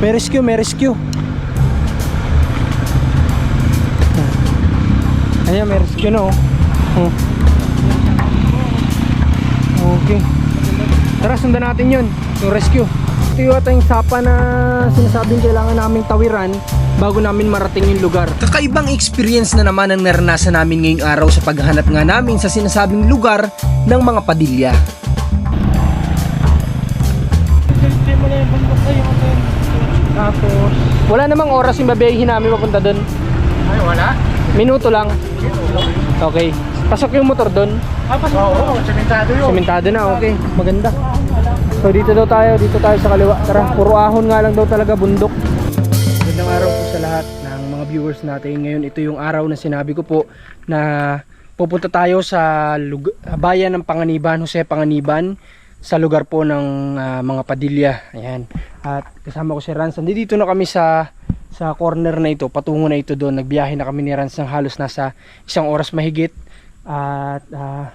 May rescue, may rescue. Ayan, may rescue na oh. Oh. Okay. Tara, sundan natin yun. Yung rescue. Ito yung ating sapa na sinasabing kailangan naming tawiran bago namin marating yung lugar. Kakaibang experience na naman ang naranasan namin ngayong araw sa paghahanap nga namin sa sinasabing lugar ng mga padilya. Tapos, wala namang oras yung babayahin namin papunta doon. Ay, wala. Minuto lang. Okay. Pasok yung motor doon. Oo, sementado yun. Sementado na, okay. Maganda. So dito daw tayo, dito tayo sa kaliwa. Tara, puro ahon nga lang daw talaga bundok. Magandang araw po sa lahat ng mga viewers natin. Ngayon ito yung araw na sinabi ko po na pupunta tayo sa lug- bayan ng Panganiban, Jose Panganiban sa lugar po ng ah, mga Padilla. Ayan. At kasama ko si Rans. Nandito na kami sa sa corner na ito, patungo na ito doon. Nagbiyahe na kami ni Rans halos nasa isang oras mahigit. At ah,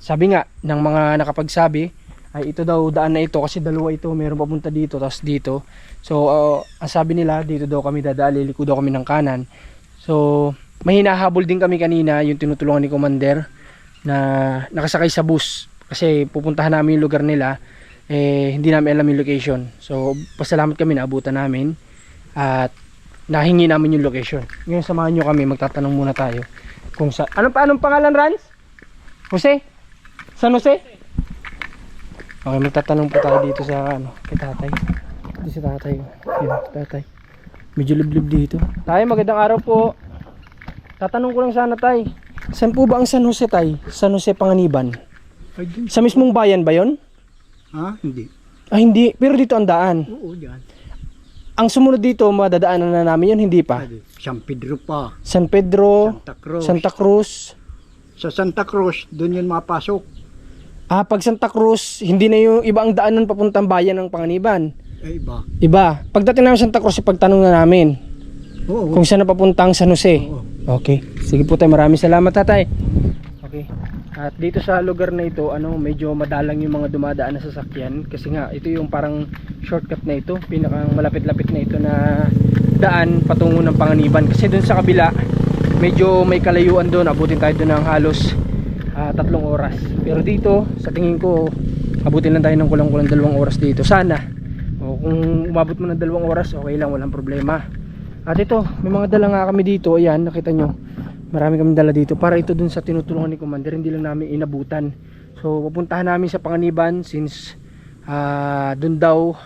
sabi nga ng mga nakapagsabi ay ito daw daan na ito kasi dalawa ito meron papunta dito tapos dito so uh, ang sabi nila dito daw kami dadaan liliko daw kami ng kanan so may hinahabol din kami kanina yung tinutulungan ni commander na nakasakay sa bus kasi pupuntahan namin yung lugar nila eh hindi namin alam yung location so pasalamat kami naabutan namin at nahingi namin yung location ngayon samahan nyo kami magtatanong muna tayo kung sa anong anong pangalan Rans? Jose? San Jose? Okay, magtatanong po tayo dito sa ano, kay tatay. Dito si tatay. Yun, tatay. Medyo liblib dito. Tay, magandang araw po. Tatanong ko lang sana tay. Saan po ba ang San Jose tay? San Jose Panganiban. Sa mismong bayan ba yon? Ha? Hindi. Ah, hindi. Pero dito ang daan. Oo, dyan. Ang sumunod dito, madadaanan na namin yun, hindi pa. San Pedro pa. San Pedro, Santa Cruz. Santa Cruz. Sa Santa Cruz, doon yun mapasok. Ah, pag Santa Cruz, hindi na yung iba ang daanan papuntang bayan ng Panganiban. Ay, iba. Iba. Pagdating namin Santa Cruz, ipagtanong na namin. Oo. kung saan na papunta ang San Jose. Oo. Okay. Sige po tayo, maraming salamat tatay. Okay. At dito sa lugar na ito, ano, medyo madalang yung mga dumadaan na sasakyan kasi nga ito yung parang shortcut na ito, pinakang malapit-lapit na ito na daan patungo ng Panganiban kasi doon sa kabila medyo may kalayuan doon, abutin tayo doon ng halos ah, tatlong oras. Pero dito, sa tingin ko, abutin lang tayo ng kulang-kulang dalawang oras dito. Sana. O kung umabot mo ng dalawang oras, okay lang, walang problema. At ito, may mga dala nga kami dito. Ayan, nakita nyo. Marami kami dala dito. Para ito dun sa tinutulungan ni Commander. Hindi lang namin inabutan. So, pupuntahan namin sa Panganiban since ah dun daw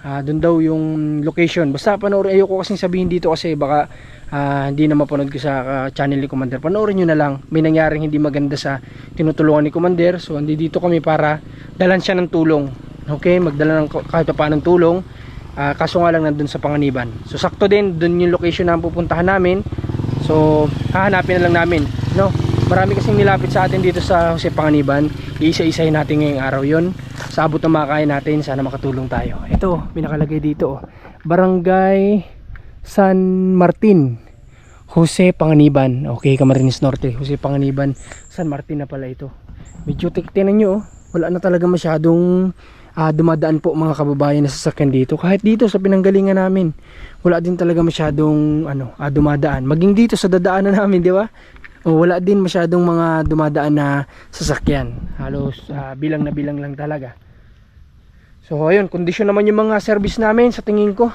ah dun daw yung location. Basta panoorin. Ayoko kasing sabihin dito kasi baka ah, hindi na mapanood ko sa ah, channel ni Commander. Panoorin nyo na lang. May nangyaring hindi maganda sa tinutulungan ni Commander. So, andi dito kami para dalan siya ng tulong. Okay, magdala ng kahit pa paanong tulong. Ah, kaso nga lang nandun sa Panganiban. So sakto din dun yung location na pupuntahan namin. So hahanapin na lang namin, no? Marami kasing nilapit sa atin dito sa Jose Panganiban. Iisa-isahin natin ngayong araw 'yon. Sa abot ng makakain natin, sana makatulong tayo. Ito, pinakalagay dito, oh. Barangay San Martin. Jose Panganiban. Okay, Camarines Norte. Jose Panganiban. San Martin na pala ito. Medyo tiktinan nyo, oh. wala na talaga masyadong ah, dumadaan po mga kababayan na sasakyan dito. Kahit dito sa pinanggalingan namin, wala din talaga masyadong ano, ah, dumadaan. Maging dito sa dadaanan namin, di ba? O, wala din masyadong mga dumadaan na sasakyan. Halos ah, bilang na bilang lang talaga. So ayun, kondisyon naman yung mga service namin sa tingin ko.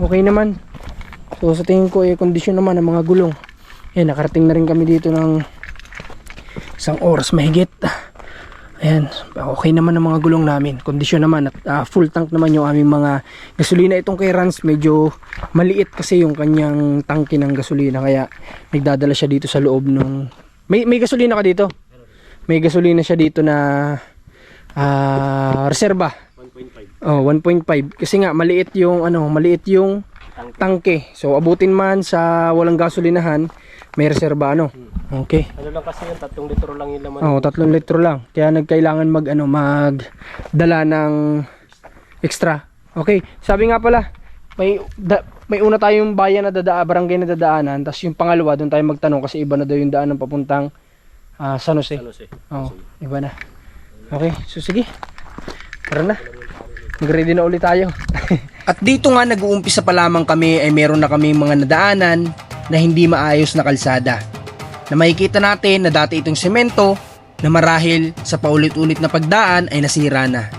Okay naman. So sa tingin ko eh kondisyon naman ng mga gulong. Ayan, nakarating na rin kami dito ng isang oras mahigit. Ayan, okay naman ang mga gulong namin. Kondisyon naman at ah, full tank naman yung aming mga gasolina. Itong kay Rans medyo maliit kasi yung kanyang tangke ng gasolina kaya nagdadala siya dito sa loob ng May may gasolina ka dito? May gasolina siya dito na ah, reserba. 1.5. Oh, 1.5 kasi nga maliit yung ano, maliit yung tangke. So abutin man sa walang gasolinahan, may reserba ano. Okay. Ano lang kasi yun, tatlong litro lang yung laman. Oo, tatlong litro lang. Kaya nagkailangan mag ano, magdala ng extra. Okay, sabi nga pala, may da, may una tayong bayan na dadaan, barangay na dadaanan, tapos yung pangalawa doon tayo magtanong kasi iba na daw yung daan ng papuntang ah, San Jose. Ano siya? Oo, iba na. Okay, so sige. Tara na. Mag-ready na ulit tayo. At dito nga nag-uumpisa pa lamang kami ay meron na kami mga nadaanan na hindi maayos na kalsada. Na makikita natin na dati itong semento na marahil sa paulit-ulit na pagdaan ay nasira na.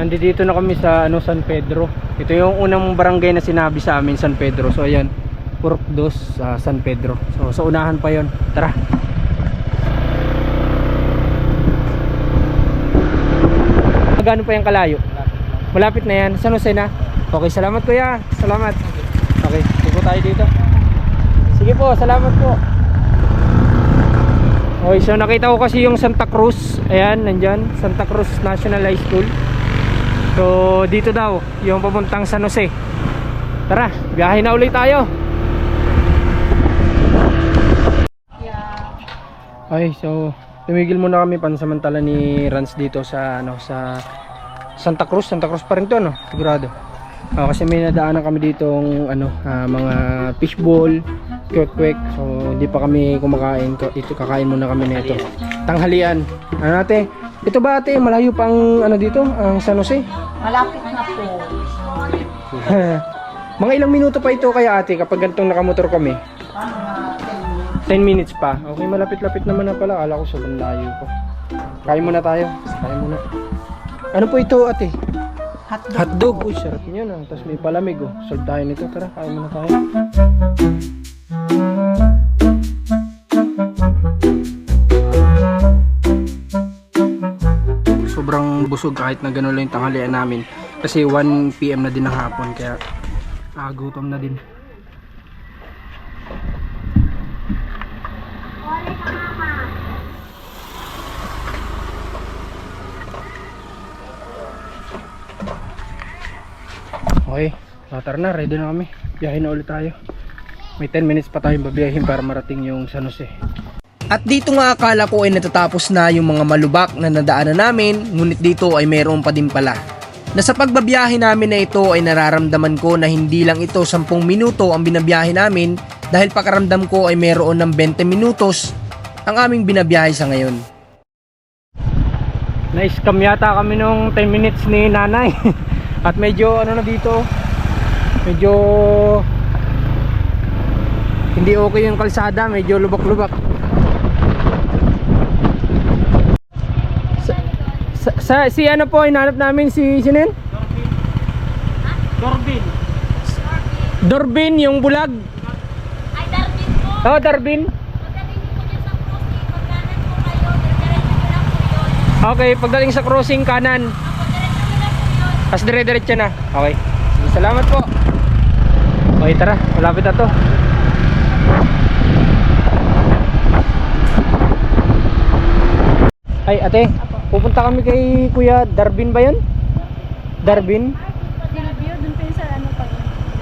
Nandito na kami sa ano San Pedro. Ito yung unang barangay na sinabi sa amin San Pedro. So ayan, Purok Dos sa San Pedro. So sa unahan pa 'yon. Tara. Magano pa yung kalayo? Malapit na yan. San Jose na? Okay, salamat kuya. Salamat. Tayo dito. Sige po, salamat po. Okay, so nakita ko kasi yung Santa Cruz. Ayan, nandyan. Santa Cruz National High School. So, dito daw, yung papuntang San Jose. Tara, biyahe na ulit tayo. Okay, so tumigil muna kami pansamantala ni Rans dito sa ano sa Santa Cruz, Santa Cruz pa rin to no, sigurado. Ah, kasi may nadaanan kami dito ano ah, mga fishball, kwek So hindi pa kami kumakain. Ito kakain muna kami nito. Tanghalian. Ano ate? Ito ba ate, malayo pang ano dito, ang San Jose? Malapit na po. Mga ilang minuto pa ito kaya ate kapag gantong nakamotor kami? Ano na, 10 minutes pa. Okay, malapit-lapit naman na pala. Kala ko sobrang layo pa. Kain muna tayo. Kain muna. Ano po ito ate? Hotdog. Hotdog. Uy, sarap niyan ah. Tapos may palamig oh. Solve tayo nito. Tara, kain muna tayo. Sobrang busog kahit na gano'n lang yung tanghalian namin. Kasi 1pm na din ng hapon. Kaya ah, gutom na din. Okay, so, tara na, ready na kami. Biyahe na ulit tayo. May 10 minutes pa tayong babiyahin para marating yung San Jose. At dito nga akala ko ay natatapos na yung mga malubak na nadaanan namin, ngunit dito ay mayroon pa din pala. Na sa pagbabiyahe namin na ito ay nararamdaman ko na hindi lang ito 10 minuto ang binabiyahe namin dahil pakaramdam ko ay mayroon ng 20 minutos ang aming binabiyahe sa ngayon. Na-scam yata kami nung 10 minutes ni nanay. At medyo ano na dito, medyo hindi okay yung kalsada, medyo lubak-lubak. Sa, sa, sa- si ano po, inanap namin si sinin? Dorbin. Dorbin, yung bulag. Ay, Darwin po. Oh, Darbin. Okay, pagdating sa crossing kanan. Tapos dire-diretso na. Okay. Salamat po. Okay, tara. Malapit na to. Ay, ate. Pupunta kami kay Kuya Darwin ba yun? Darwin? Silvio, dun po yun sa ano pag...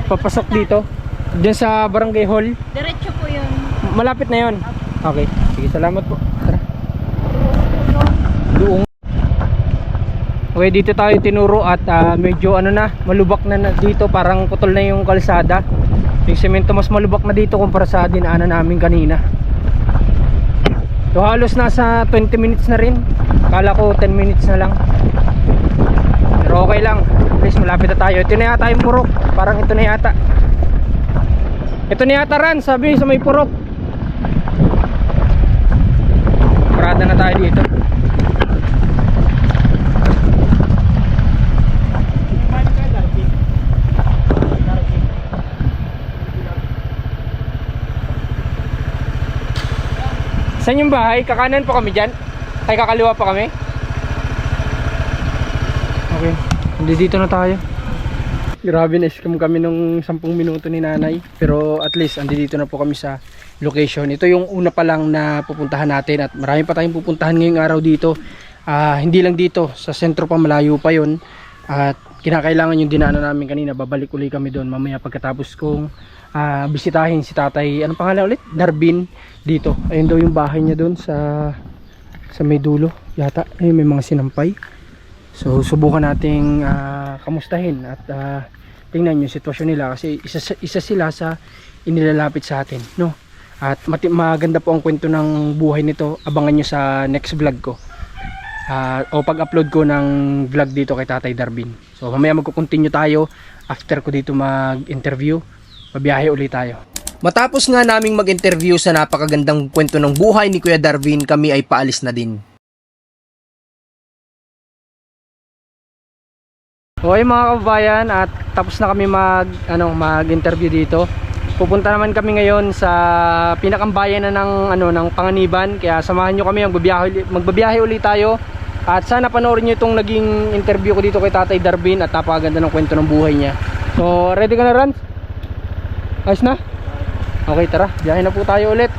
Papasok dito. Diyan sa barangay hall. Diretso po yun. Malapit na yon. Okay. Sige, salamat po. Tara. Doong. Okay, dito tayo tinuro at ah, medyo ano na, malubak na, na dito, parang putol na yung kalsada. Yung semento mas malubak na dito kumpara sa dinaanan namin kanina. So halos nasa 20 minutes na rin. Kala ko 10 minutes na lang. Pero okay lang. At least malapit na tayo. Ito na yata yung purok. Parang ito na yata. Ito na yata ran, sabi sa may purok. Parada na tayo dito. Saan yung bahay? Kakanan po kami dyan? Ay kakaliwa pa kami? Okay. Hindi dito na tayo. Grabe na scam kami nung 10 minuto ni nanay. Pero at least andi dito na po kami sa location. Ito yung una pa lang na pupuntahan natin at marami pa tayong pupuntahan ngayong araw dito. Ah, hindi lang dito, sa sentro pa malayo pa yon At kinakailangan yung dinaanan namin kanina. Babalik uli kami doon mamaya pagkatapos kong ah, bisitahin si tatay. Anong pangalan ulit? Darwin dito. Ayun daw yung bahay niya doon sa sa may dulo yata. Ayun may mga sinampay. So subukan nating ah, kamustahin at ah, tingnan yung sitwasyon nila kasi isa, isa sila sa inilalapit sa atin, no? At maganda po ang kwento ng buhay nito. Abangan nyo sa next vlog ko. ah, o pag-upload ko ng vlog dito kay Tatay Darwin. So mamaya magko-continue tayo after ko dito mag-interview. Babiyahe ulit tayo. Matapos nga naming mag-interview sa napakagandang kwento ng buhay ni Kuya Darwin, kami ay paalis na din. Okay mga kababayan at tapos na kami mag ano mag-interview dito. Pupunta naman kami ngayon sa pinakambayan na ng ano ng Panganiban kaya samahan niyo kami magbabiyahe magbabiyahe ulit tayo. At sana panoorin niyo itong naging interview ko dito kay Tatay Darwin at napakaganda ng kwento ng buhay niya. So, ready ka na Ran? Ayos na? Okay, tara. Biyahe na po tayo ulit.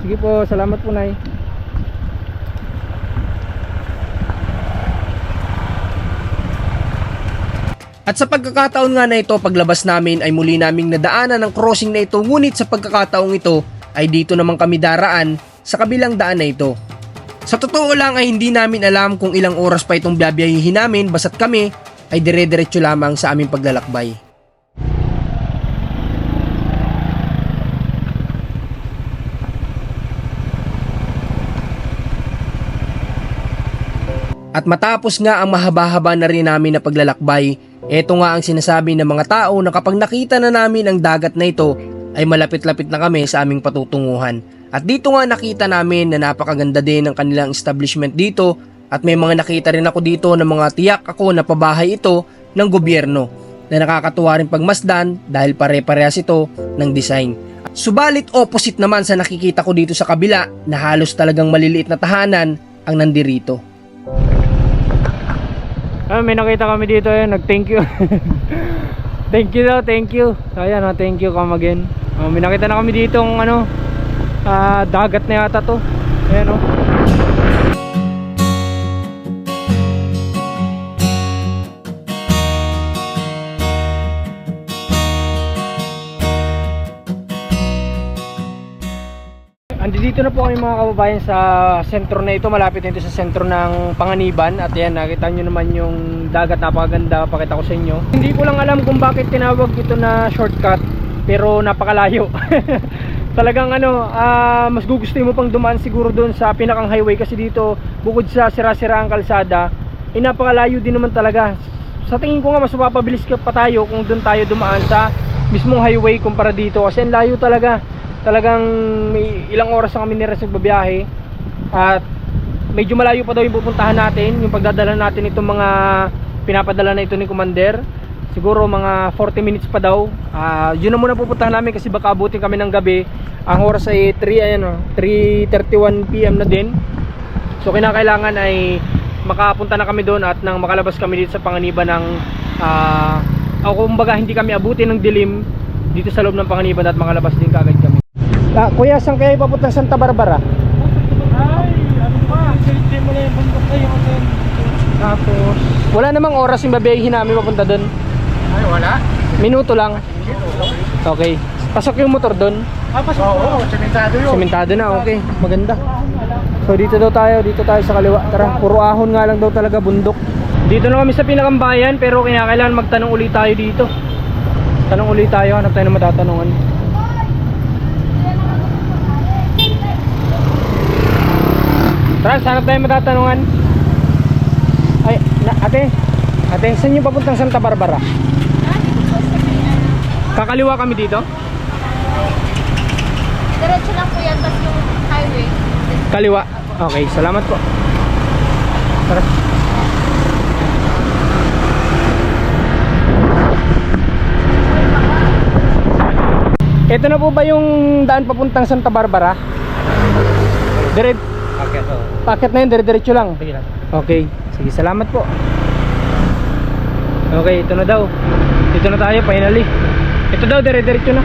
Sige po, salamat po, Nay. At sa pagkakataon nga na ito, paglabas namin ay muli naming nadaanan ng crossing na ito ngunit sa pagkakataong ito ay dito naman kami daraan sa kabilang daan na ito. Sa totoo lang ay hindi namin alam kung ilang oras pa itong biyabiyahin namin basta't kami ay dire-diretso lamang sa aming paglalakbay. At matapos nga ang mahaba-haba na rin namin na paglalakbay, ito nga ang sinasabi ng mga tao na kapag nakita na namin ang dagat na ito, ay malapit-lapit na kami sa aming patutunguhan. At dito nga nakita namin na napakaganda din ng kanilang establishment dito at may mga nakita rin ako dito ng mga tiyak ako na pabahay ito ng gobyerno na nakakatuwa rin pagmasdan dahil pare-parehas ito ng design. Subalit opposite naman sa nakikita ko dito sa kabila na halos talagang maliliit na tahanan ang nandirito. Ah, may nakita kami dito eh, nag-thank you. thank you daw, thank you. So ayan, oh, thank you come again. Oh, may nakita na kami dito ng ano, ah, dagat na yata to. Ayan oh. Andi dito na po kami mga kababayan sa sentro na ito, malapit na ito sa sentro ng Panganiban. At yan nakita nyo naman yung dagat. Napakaganda, pakita ko sa inyo. Hindi ko lang alam kung bakit tinawag ito na shortcut pero napakalayo. Talagang ano, ah, mas gugustuhin mo pang dumaan siguro doon sa pinakang highway. Kasi dito bukod sa sira-sira ang kalsada, eh napakalayo din naman talaga. Sa tingin ko nga mas mapapabilis ka pa tayo kung doon tayo dumaan sa mismong highway kumpara dito. Kasi ang layo talaga talagang may ilang oras na kami niras nagbabiyahe at medyo malayo pa daw yung pupuntahan natin yung pagdadala natin itong mga pinapadala na ito ni Commander. Siguro mga 40 minutes pa daw. Ah, yun na muna pupuntahan namin kasi baka abutin kami ng gabi. Ang oras ay 3 ayan oh, 3.31pm na din. So kinakailangan ay makapunta na kami doon at nang makalabas kami dito sa panganiban ng ah o kumbaga hindi kami abutin ng dilim dito sa loob ng panganiban at makalabas din kagad kami Ah, kuya, saan kayo papuntang Santa Barbara? Ay, ano pa? Hindi mo na yung bundok na. Tapos, wala namang oras yung babiyahin namin papunta doon. Ay, wala. Minuto lang. Okay. Pasok yung motor doon. Ah, pasok Oo, sementado yun. Sementado na, okay. Maganda. So dito daw tayo, dito tayo sa kaliwa. Tara, puro ahon nga lang daw talaga bundok. Dito na kami sa pinakambayan pero kinakailangan magtanong ulit tayo dito. Tanong ulit tayo, hanap tayo ng matatanungan. Tara, hanap tayo ng matatanungan. Ay, na, ate. Ate, saan yung papuntang Santa Barbara? Kakaliwa kami dito? Diretso lang po yan, tapos yung highway. Kaliwa. Okay, salamat po. Tara. Ito na po ba yung daan papuntang Santa Barbara? Dire Okay, so. packet na yun, dire-diretso lang. Okay, sige, salamat po. Okay, ito na daw. Dito na tayo, finally. Ito daw, dire-diretso na.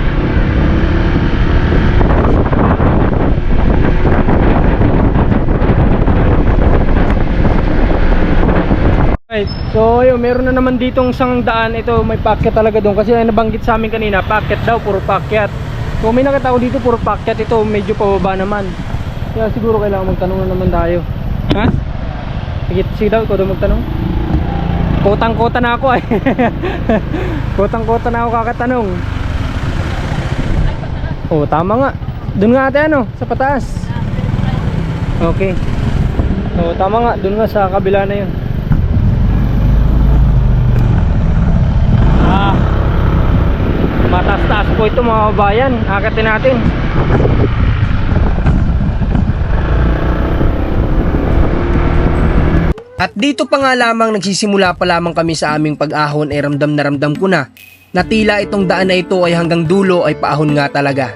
Right. So, yun, meron na naman ditong isang daan. Ito, may packet talaga doon. Kasi ay nabanggit sa amin kanina, packet daw, puro packet. So, may nakita ko dito, puro packet. Ito, medyo pababa naman. Kaya siguro kailangan magtanong na naman tayo. Ha? Sige, sige daw, ikaw daw magtanong. Kotang-kota na ako eh. Kotang-kota na ako kakatanong. Oh, tama nga. Doon nga ate ano, sa pataas. Okay. So tama nga, doon nga sa kabila na yun. Ah. Mataas-taas po ito mga kabayan. Akatin natin. At dito pa nga lamang nagsisimula pa lamang kami sa aming pag-ahon ay ramdam na ramdam ko na na tila itong daan na ito ay hanggang dulo ay paahon nga talaga.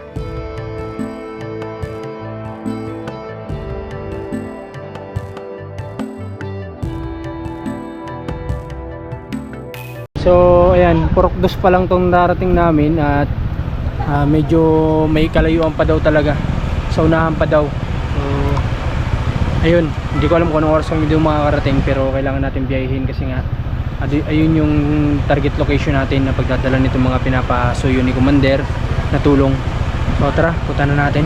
So ayan, purok dos pa lang tong darating namin at ah, medyo may kalayuan pa daw talaga. Sa unahan pa daw. Ayun, hindi ko alam kung anong oras kami doon makakarating pero kailangan natin biyahin kasi nga ayun yung target location natin na pagdadala nitong mga pinapasuyo ni Commander na tulong. So tara, punta na natin.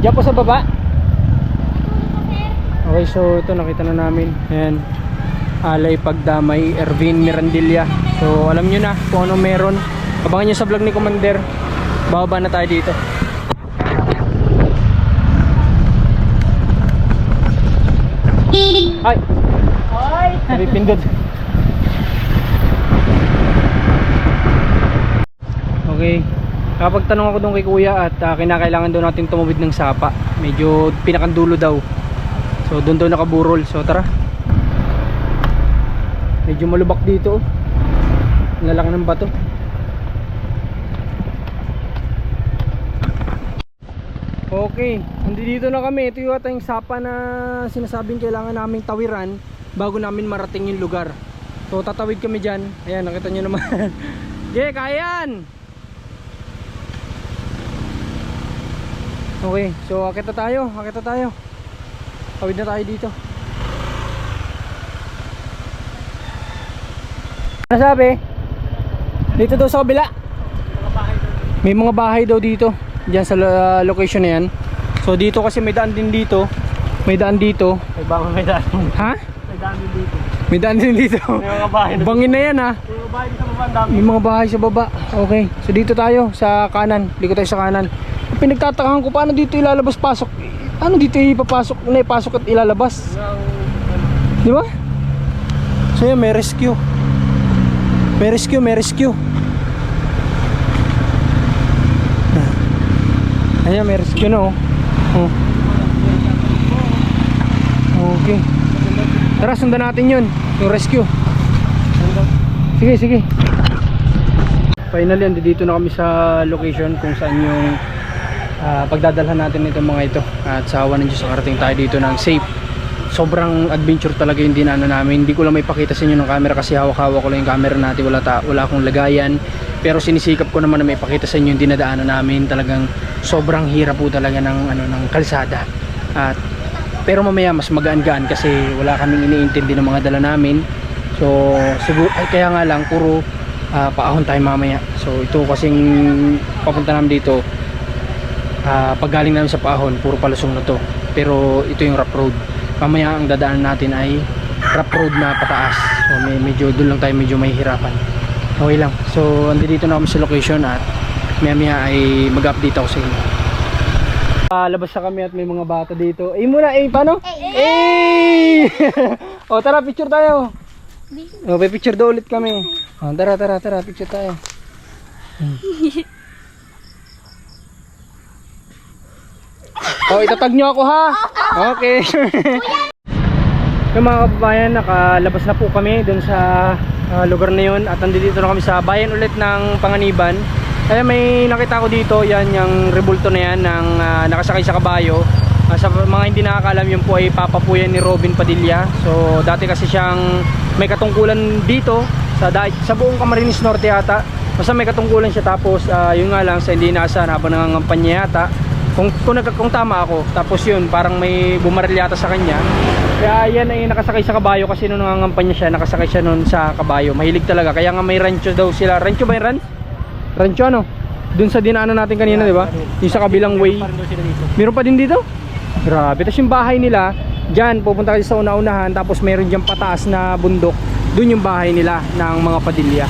Diyan po sa baba. Okay, so ito nakita na namin. Ayan. Alay Pagdamay, Ervin Mirandilla. So alam nyo na kung ano meron. Abangan nyo sa vlog ni Commander. Bababa na tayo dito. Ay! Ay! Sabi pindot. Okay. Kapag tanong ako doon kay kuya at ah, kinakailangan daw natin tumawid ng sapa. Medyo pinakandulo daw. So doon daw nakaburol. So tara. Medyo malubak dito. oh. Lalaki ng bato. Okay, nandito na kami. Ito yung ating sapa na sinasabing kailangan naming tawiran bago namin marating yung lugar. So tatawid kami dyan. Ayan, nakita nyo naman. Okay, kayan! Okay, so akit na tayo, akit na tayo. Tawid na tayo dito. Ano sabi? Dito daw sa kabila. May mga bahay daw dito. Diyan sa uh, location na yan. So dito kasi may daan din dito. May daan dito. May bago may daan. Ha? May daan din dito. May daan din dito. May mga bahay na. Bangin na yan ha. May mga bahay sa baba dami. May mga bahay sa baba. Okay. So dito tayo sa kanan. Liko tayo sa kanan. Ang Pinagtatakahan ko paano dito ilalabas pasok. Paano dito ipapasok na ipasok at ilalabas? Di ba? So yan, may rescue. May rescue, may rescue. Ayan, may rescue na oh. oh. Okay. Tara, sundan natin yun. Yung rescue. Sige, sige. Finally, andi dito na kami sa location kung saan yung ah, pagdadalhan natin itong mga ito. At sa awa ng Diyos, nakarating tayo dito ng safe. Sobrang adventure talaga yung dinaanan namin. Hindi ko lang may pakita sa inyo ng camera kasi hawak-hawak ko lang yung camera natin. Wala, ta wala akong lagayan. Pero sinisikap ko naman na may pakita sa inyo yung dinadaanan namin. Talagang sobrang hirap po talaga ng, ano, ng kalsada. At pero mamaya mas magaan-gaan kasi wala kaming iniintindi ng mga dala namin. So siguro ay kaya nga lang puro ah, paahon tayo mamaya. So ito kasing papunta namin dito ah, pag galing namin sa paahon puro palusong na to. Pero ito yung rough road. Mamaya ang dadaan natin ay rough road na pataas. So may, medyo doon lang tayo medyo mahihirapan. Okay lang. So andito na kami sa location at maya maya ay mag-update ako sa inyo. Ah, labas na kami at may mga bata dito. Eh muna, eh paano? Eh! o tara, picture tayo. O, may picture daw ulit kami. O, tara, tara, tara, picture tayo. Hmm. o, itatag nyo ako ha. Okay. Yung mga kababayan, nakalabas na po kami dun sa ah, lugar na yun at nandito na kami sa bayan ulit ng Panganiban. Kaya may nakita ko dito, yan yung rebulto na yan ng ah, nakasakay sa kabayo. Ah, sa mga hindi nakakalam, yun po ay papa po yan ni Robin Padilla. So dati kasi siyang may katungkulan dito sa, sa buong Camarines Norte yata. Basta may katungkulan siya tapos ah, yun nga lang sa hindi naasahan habang nangangampanya yata. Kung, kung, kung tama ako, tapos yun, parang may bumaril yata sa kanya. Kaya yan ay nakasakay sa kabayo kasi nung nangangampanya siya, nakasakay siya nun sa kabayo. Mahilig talaga. Kaya nga may rancho daw sila. Rancho ba yung ranch? Rancho ano? Doon sa dinaanan natin kanina, di ba? Yung sa kabilang way. Meron pa din dito? Grabe. Tapos yung bahay nila, dyan, pupunta kayo sa una-unahan, tapos meron dyan pataas na bundok. Doon yung bahay nila ng mga padilya.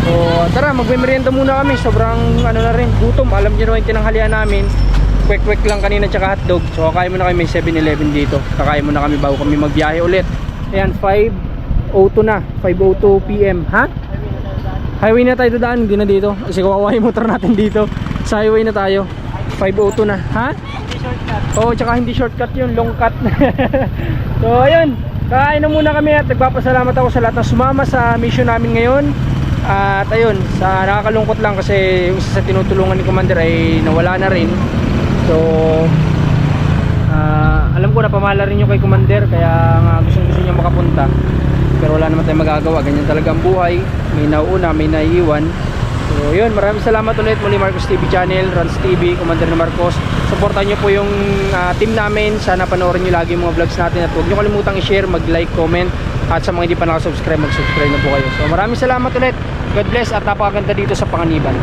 So tara, magme-merienda muna kami. Sobrang ano na rin, gutom. Alam niyo naman yung tinanghalian namin. Quick-quick lang kanina tsaka hotdog. So kakain muna kami may 7-Eleven dito. Kakain muna kami bago kami magbiyahe ulit. Ayan, 5.02 na. 5.02 PM. Ha? Highway na tayo dadaan, hindi na dito. Kasi kawawa yung motor natin dito. Sa highway na tayo. 5.02 na. Ha? Oo, tsaka hindi shortcut yun, long cut. so, ayun. Kakain na muna kami at nagpapasalamat ako sa lahat ng sumama sa mission namin ngayon. At ayun, sa nakakalungkot lang kasi yung isa sa tinutulungan ni Commander ay nawala na rin. So, ah, alam ko na pamala rin yung kay Commander kaya nga gusto gusto niya makapunta. Pero wala naman tayong magagawa, ganyan talaga ang buhay. May nauuna, may naiiwan. So yun, maraming salamat ulit muli Marcos TV Channel, Rans TV, Commander na Marcos. Supportan nyo po yung ah, team namin. Sana panoorin nyo lagi yung mga vlogs natin at huwag nyo kalimutang i-share, mag-like, comment at sa mga hindi pa nakasubscribe, mag-subscribe na po kayo. So maraming salamat ulit. God bless at napakaganda dito sa Panganiban.